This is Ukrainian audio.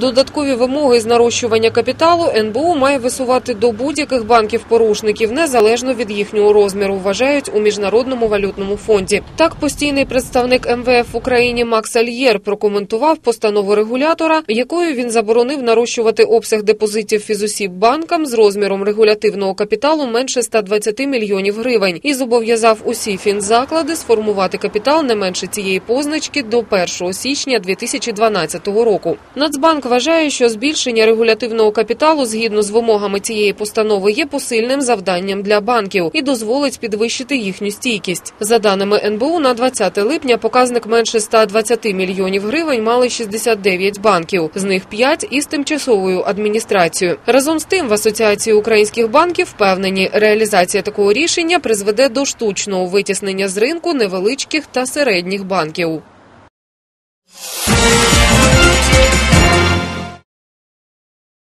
Додаткові вимоги з нарощування капіталу НБУ має висувати до будь-яких банків-порушників незалежно від їхнього розміру, вважають у міжнародному валютному фонді. Так, постійний представник МВФ в Україні Макс Альєр прокоментував постанову регулятора, якою він заборонив нарощувати обсяг депозитів фізосіб банкам з розміром регулятивного капіталу менше 120 мільйонів гривень і зобов'язав усі фінзаклади сформувати капітал не менше цієї позначки до 1 січня 2012 року. Нацбанк вважає, що збільшення регулятивного капіталу згідно з вимогами цієї постанови є посильним завданням для банків і дозволить підвищити їхню стійкість. За даними НБУ, на 20 липня показник менше 120 мільйонів гривень мали 69 банків, з них 5 із тимчасовою адміністрацією. Разом з тим, в Асоціації українських банків впевнені, реалізація такого рішення призведе до штучного витіснення з ринку невеличких та середніх банків.